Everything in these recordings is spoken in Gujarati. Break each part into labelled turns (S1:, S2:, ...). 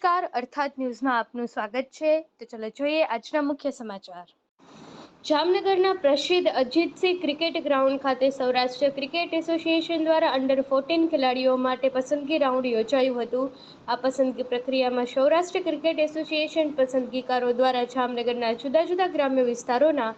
S1: નમસ્કાર, અર્થાત ન્યૂઝમાં આપનું સ્વાગત છે. તો ચલો જોઈએ આજના મુખ્ય સમાચાર. જામનગરના પ્રસિદ્ધ અજીતસિંહ ક્રિકેટ ગ્રાઉન્ડ ખાતે સૌરાષ્ટ્ર ક્રિકેટ એસોસિએશન દ્વારા અંડર ફોર્ટીન ખેલાડીઓ માટે પસંદગી રાઉન્ડ યોજાયું હતું. આ પસંદગી પ્રક્રિયામાં સૌરાષ્ટ્ર ક્રિકેટ એસોસિએશન પસંદગીકારો દ્વારા જામનગરના જુદા જુદા ગ્રામ્ય વિસ્તારોના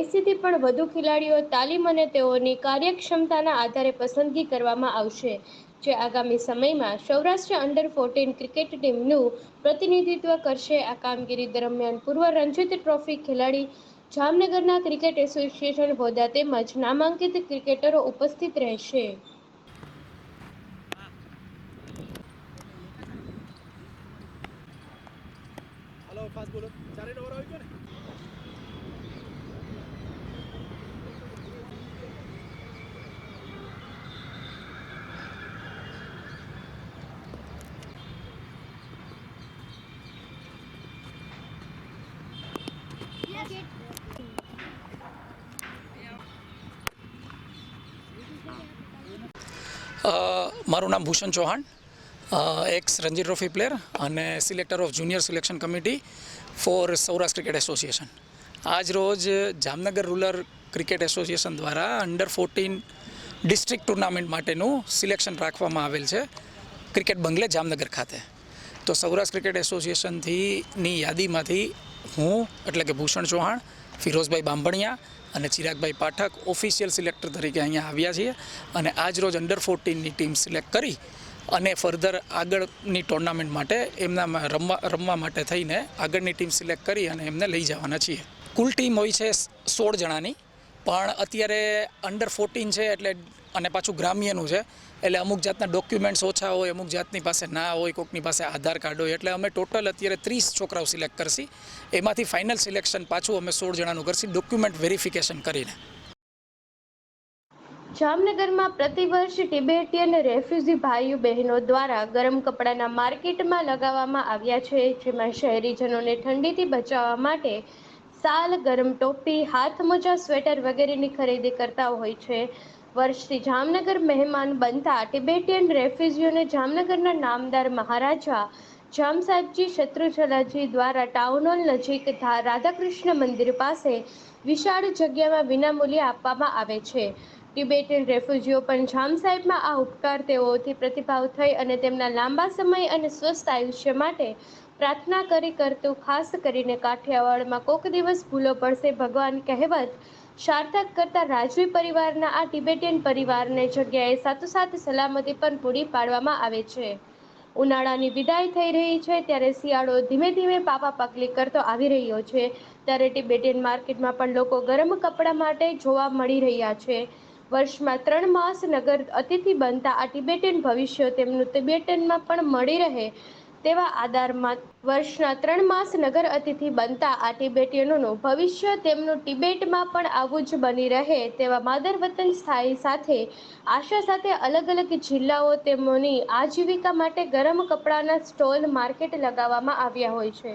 S1: એસીથી પણ વધુ ખેલાડીઓ, તાલીમ અને તેઓની કાર્યક્ષમતાના આધારે પસંદગી કરવામાં આવશે. જે આગામી સમયમાં સૌરાષ્ટ્ર અંડર ફોર્ટીન ક્રિકેટ ટીમનું પ્રતિનિધિત્વ કરશે. આ કામગીરી દરમિયાન પૂર્વ રણજીત ટ્રોફી ખેલાડી જામનગરના ક્રિકેટ એસોસિએશન હોદ્દા તેમજ નામાંકિત ક્રિકેટરો ઉપસ્થિત રહેશે.
S2: બોલો
S3: મારું નામ Bhushan Chauhan. Ex Ranji trophy player અને selector of junior selection committee for Saurashtra cricket association. આજ રોજ જામનગર રૂરલ ક્રિકેટ એસોસિએશન દ્વારા અંડર ફોર્ટીન ડિસ્ટ્રિક્ટ ટુર્નામેન્ટ માટેનું સિલેક્શન રાખવામાં આવેલ છે ક્રિકેટ બંગલે જામનગર ખાતે. તો સૌરાષ્ટ્ર ક્રિકેટ એસોસિએશનથી ની યાદીમાંથી હું, એટલે કે ભૂષણ ચૌહાણ ફિરોઝભાઈ બાંભણિયા અને ચિરાગભાઈ પાઠક ઓફિશિયલ સિલેક્ટર તરીકે અહીંયા આવ્યા છીએ અને આજ રોજ અંડર ફોર્ટીનની ટીમ સિલેક્ટ કરી અને ફર્ધર આગળની ટુર્નામેન્ટ માટે એમના રમવા રમવા માટે થઈને આગળની ટીમ સિલેક્ટ કરી અને એમને લઈ જવાના છીએ. કુલ ટીમ હોય છે સોળ જણાની. પણ અત્યારે અંડર ફોર્ટીન છે એટલે અને પાછું ગ્રામ્યનું છે. એટલે અમુક જાતના ડોક્યુમેન્ટ્સ ઓછા હોય, અમુક જાતની પાસે ના હોય કોઈકની પાસે આધાર કાર્ડ હોય. એટલે અમે ટોટલ અત્યારે ત્રીસ છોકરાઓ સિલેક્ટ કરશી. એમાંથી ફાઇનલ સિલેક્શન પાછું અમે સોળ જણાનું કરશી ડોક્યુમેન્ટ વેરિફિકેશન કરીને.
S1: જામનગરમાં પ્રતિવર્ષ ટિબેટિયન રેફ્યુઝી ભાઈઓ બહેનો દ્વારા ગરમ કપડાના માર્કેટમાં લગાવવામાં આવ્યા છે, જેમાં શહેરીજનોને ઠંડીથી બચાવવા માટે સાલ, ગરમ ટોપી, હાથ મોજા, સ્વેટર વગેરેની ખરીદી કરતા હોય છે. વર્ષથી જામનગર મહેમાન બનતા ટિબેટિયન રેફ્યુઝીઓને જામનગરના નામદાર મહારાજા જામ સાહેબજી શત્રુજલાજી દ્વારા ટાઉન હોલ નજીક રાધાકૃષ્ણ મંદિર પાસે વિશાળ જગ્યામાં વિનામૂલ્યે આપવામાં આવે છે. ટિબેટિયન રેફ્યુજીઓ પણ જામ સાહેબમાં આ ઉપકાર તેઓથી પ્રતિભાવ થઈ અને તેમના લાંબા સમય અને સ્વસ્થ આયુષ્ય માટે પ્રાર્થના કરી કરતું ખાસ કરીને કાઠિયાવાડમાં કોક દિવસ ભૂલો પડશે ભગવાન કહેવત. સાર્થક કરતા રાજવી પરિવારના આ ટિબેટિયન પરિવારને જગ્યાએ સાથોસાથ સલામતી પણ પૂરી પાડવામાં આવે છે. ઉનાળાની વિદાય થઈ રહી છે ત્યારે શિયાળો ધીમે ધીમે પાપા પગલી કરતો આવી રહ્યો છે. ત્યારે ટિબેટિયન માર્કેટમાં પણ લોકો ગરમ કપડાં માટે જોવા મળી રહ્યા છે. વર્ષમાં ત્રણ માસ નગર અતિથિ બનતા આ ટિબેટન ભવિષ્ય તેમનું તિબેટનમાં પણ મળી રહે તેવા આધારમાં વર્ષના ત્રણ માસ નગર અતિથિ બનતા આ ટિબેટિયનોનું ભવિષ્ય તેમનું ટિબેટમાં પણ આવું જ બની રહે તેવા માદર વતન સ્થાયી સાથે, આશા સાથે અલગ અલગ જિલ્લાઓ તેમની આજીવિકા માટે ગરમ કપડાના સ્ટોલ માર્કેટ લગાવવામાં આવ્યા હોય છે.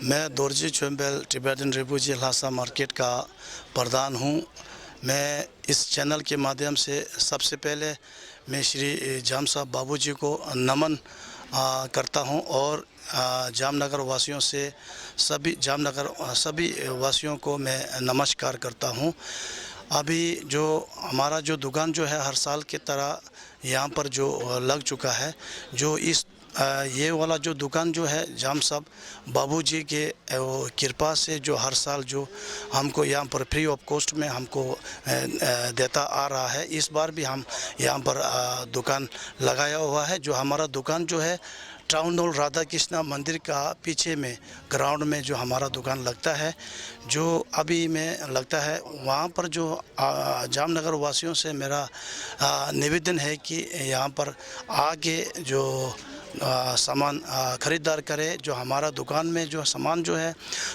S4: मैं Dorji Chumbel Tibetan refugee Lhasa market का प्रधान हूँ। मैं इस चैनल के माध्यम से सबसे पहले मैं श्री जाम साहब बाबू जी को नमन आ, करता हूँ और जामनगर वासियों से सभी जामनगर सभी वासियों को मैं नमस्कार करता हूँ। अभी जो हमारा जो दुकान जो है हर साल की तरह यहाँ पर जो लग चुका है जो इस ये वाला जो दुकान जो है, जाम साहब, बाबूजी के वो कृपा से जो हर साल जो हमको यहाँ पर फ्री ऑफ़ कॉस्ट में हमको देता आ रहा है। इस बार भी हम यहाँ पर दुकान लगाया हुआ है, जो हमारा दुकान जो है, टाउन हॉल राधा कृष्णा मंदिर का पीछे में ग्राउंड में जो हमारा दुकान लगता है, जो अभी में लगता है, वहाँ पर जो जामनगर वासियों से मेरा निवेदन है कि यहाँ पर आगे जो सामान खरीदार करे, जो हमारा दुकान में जो सामान जो है,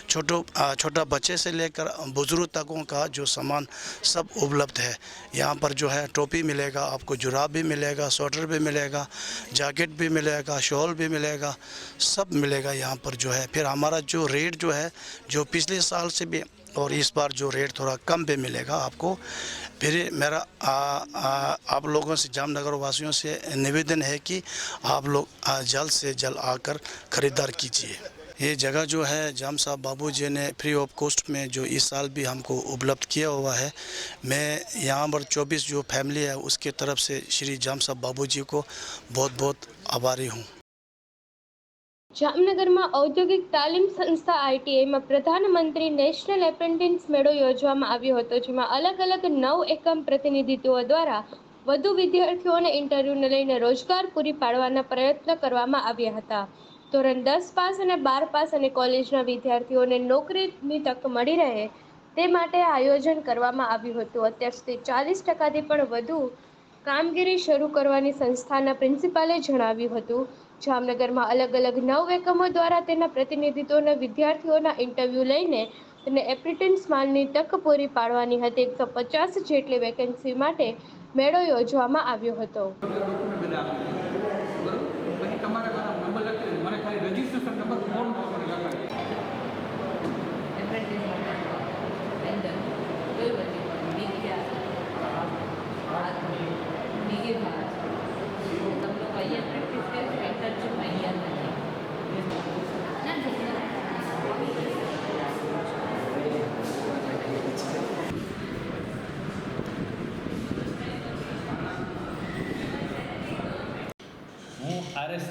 S4: छोटो छोटा बच्चे से लेकर बुज़ुर्ग तकों का जो सामान सब उपलब्ध है। यहाँ पर जो है, टोपी मिलेगा, आपको जुराब भी मिलेगा, स्वेटर भी मिलेगा, जैकेट भी मिलेगा, शॉल भी मिलेगा, सब मिलेगा यहाँ पर जो है। फिर हमारा जो रेट जो है, जो पिछले साल से भी और इस बार जो रेट थोड़ा कम पे मिलेगा आपको फिर मेरा आ, आ, आप लोगों से जामनगर वासियों से निवेदन है कि आप लोग जल्द से जल्द आकर ख़रीदार कीजिए। ये जगह जो है जाम साहब बाबू जी ने फ्री ऑफ़ कॉस्ट में जो इस साल भी हमको उपलब्ध किया हुआ है। मैं यहाँ पर 24 जो फैमिली है उसके तरफ़ से श्री जाम साहब बाबू जी को बहुत बहुत आभारी हूँ।
S1: જામનગરમાં ઔદ્યોગિક તાલીમ સંસ્થા આઈટીઆઈમાં પ્રધાનમંત્રી નેશનલ એપ્રેન્ટિસ મેળો યોજવામાં આવ્યો હતો, જેમાં અલગ અલગ નવ એકમ પ્રતિનિધિત્વો દ્વારા વધુ વિદ્યાર્થીઓને ઇન્ટરવ્યૂને લઈને રોજગાર પૂરી પાડવાના પ્રયત્ન કરવામાં આવ્યા હતા. ધોરણ દસ પાસ અને બાર પાસ અને કોલેજના વિદ્યાર્થીઓને નોકરીની તક મળી રહે તે માટે આયોજન કરવામાં આવ્યું હતું. અત્યાર સુધી ચાલીસ ટકાથી પણ વધુ કામગીરી શરૂ કરવાની સંસ્થાના પ્રિન્સિપાલે જણાવ્યું હતું જામનગરમાં અલગ અલગ નવ એકમો દ્વારા તેના પ્રતિનિધિત્વના વિદ્યાર્થીઓના ઇન્ટરવ્યૂ લઈને તેને એપ્રિટન્સ માલની તક પૂરી પાડવાની હતી. એકસો પચાસ જેટલી વેકેન્સી માટે મેળો યોજવામાં આવ્યો હતો.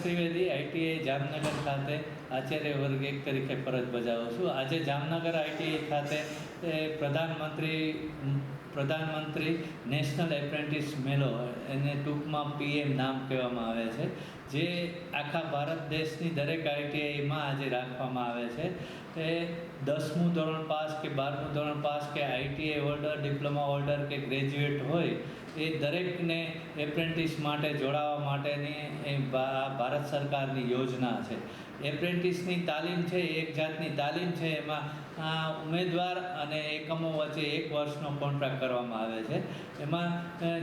S5: ત્રિવેદી આઈટીઆઈ જામનગર ખાતે આચાર્ય વર્ગ એક તરીકે ફરજ બજાવું છું. આજે જામનગર આઈટીઆઈ ખાતે પ્રધાનમંત્રી પ્રધાનમંત્રી નેશનલ એપ્રેન્ટિસ મેળો એને ટૂંકમાં પીએમ નામ કહેવામાં આવે છે. જે આખા ભારત દેશની દરેક આઈટીઆઈમાં આજે રાખવામાં આવે છે તે દસમું ધોરણ પાસ કે બારમું ધોરણ પાસ કે આઈટીઆઈ હોલ્ડર ડિપ્લોમા હોલ્ડર કે ગ્રેજ્યુએટ હોય એ દરેકને એપ્રેન્ટિસ માટે જોડાવા માટેની એ ભારત સરકારની યોજના છે. એપ્રેન્ટિસની તાલીમ છે, એક જાતની તાલીમ છે, એમાં ઉમેદવાર અને એકમો વચ્ચે એક વર્ષનો કોન્ટ્રાક્ટ કરવામાં આવે છે. એમાં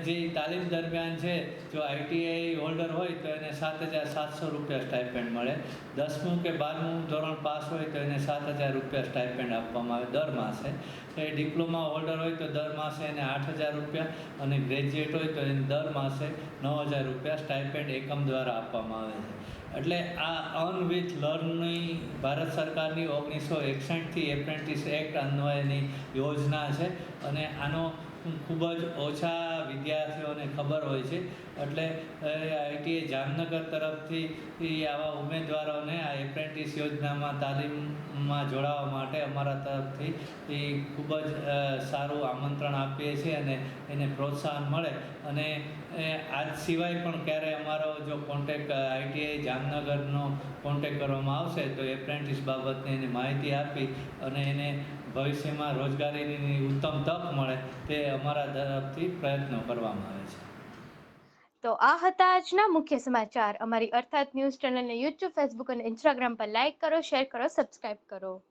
S5: જે તાલીમ દરમિયાન છે, જો આઈટીઆઈ હોલ્ડર હોય તો એને સાત હજાર સાતસો રૂપિયા સ્ટાઇપેન્ડ મળે. દસમું કે બારમું ધોરણ પાસ હોય તો એને સાત હજાર રૂપિયા સ્ટાઇપેન્ડ આપવામાં આવે દર માસે. એ ડિપ્લોમા હોલ્ડર હોય તો દર માસે એને આઠ હજાર રૂપિયા અને ગ્રેજ્યુએટ હોય તો એને દર માસે નવ હજાર રૂપિયા સ્ટાઇપેન્ડ એકમ દ્વારા આપવામાં આવે છે. એટલે આ અર્ન વિથ લર્નની ભારત સરકારની ઓગણીસો એકસઠથી એપ્રેન્ટિસ એક્ટ અન્વયની યોજના છે અને આનો ખૂબ જ ઓછા વિદ્યાર્થીઓને ખબર હોય છે. એટલે આઈટીઆઈ જામનગર તરફથી આવા ઉમેદવારોને આ એપ્રેન્ટિસ યોજનામાં તાલીમમાં જોડાવા માટે અમારા તરફથી એ ખૂબ જ સારું આમંત્રણ આપીએ છીએ અને એને પ્રોત્સાહન મળે. અને આજ સિવાય પણ ક્યારે અમારો જો કોન્ટેક આઈટીઆઈ જામનગરનો કોન્ટેક કરવામાં આવશે, તો એપ્રેન્ટિસ બાબતની એની માહિતી આપી અને એને ભવિષ્યમાં રોજગારીની ઉત્તમ તક મળે તે અમારા તરફથી પ્રયત્નો કરવામાં આવે છે.
S1: તો આ હતા આજના મુખ્ય સમાચાર. અમારી અર્થાત ન્યૂઝ ચેનલને યુટ્યુબ ફેસબુક અને ઇન્સ્ટાગ્રામ પર લાઇક કરો, શેર કરો, સબસ્ક્રાઇબ કરો.